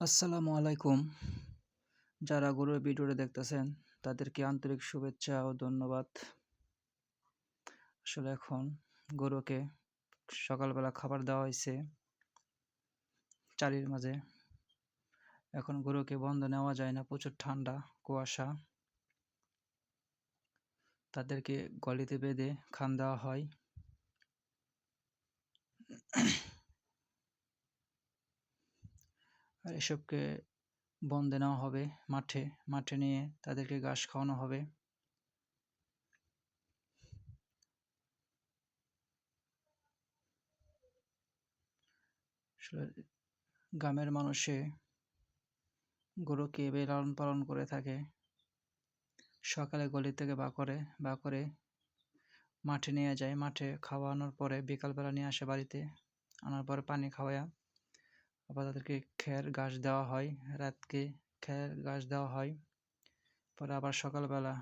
আসসালামু আলাইকুম। যারা গরুর ভিডিওটা দেখতেছেন, তাদেরকে আন্তরিক শুভেচ্ছা ও ধন্যবাদ। আসলে এখন গরুকে সকালবেলা খাবার দেওয়া হয়েছে চারির মাঝে। এখন গরুকে বন্ধ নেওয়া যায় না, প্রচুর ঠান্ডা, কুয়াশা। তাদেরকে গলিতে বেঁধে খান দেওয়া হয়। আর এসবকে বন্ধে নেওয়া হবে মাঠে মাঠে নিয়ে তাদেরকে ঘাস খাওয়ানো হবে। গ্রামের মানুষে গরুকে এভাবে লালন পালন করে থাকে, সকালে গলি থেকে বা করে বা করে মাঠে নিয়ে যায়। মাঠে খাওয়ানোর পরে বিকালবেলা নিয়ে আসে বাড়িতে, আনার পরে পানি খাওয়ায়া। আবার তাদেরকে খের ঘাস দেওয়া হয়, রাতকে খের ঘাস দেওয়া হয়। পরে আবার সকালবেলা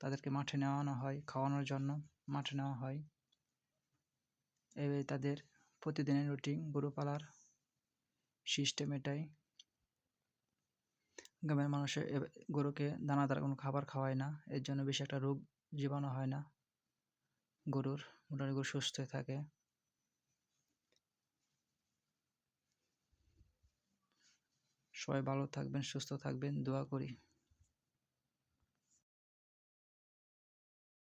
তাদেরকে মাঠে নেওয়ানো হয়, খাওয়ানোর জন্য মাঠে নেওয়া হয়। এভাবে তাদের প্রতিদিনের রুটিন, গরু পালার সিস্টেম এটাই। গ্রামের মানুষের গরুকে দানাদার কোনো খাবার খাওয়ায় না, এর জন্য বেশি একটা রোগ জীবাণু হয় না। গরুর, মোটামুটি গরু সুস্থ থাকে। সবাই ভালো থাকবেন সুস্থ থাকবেন দোয়া করি।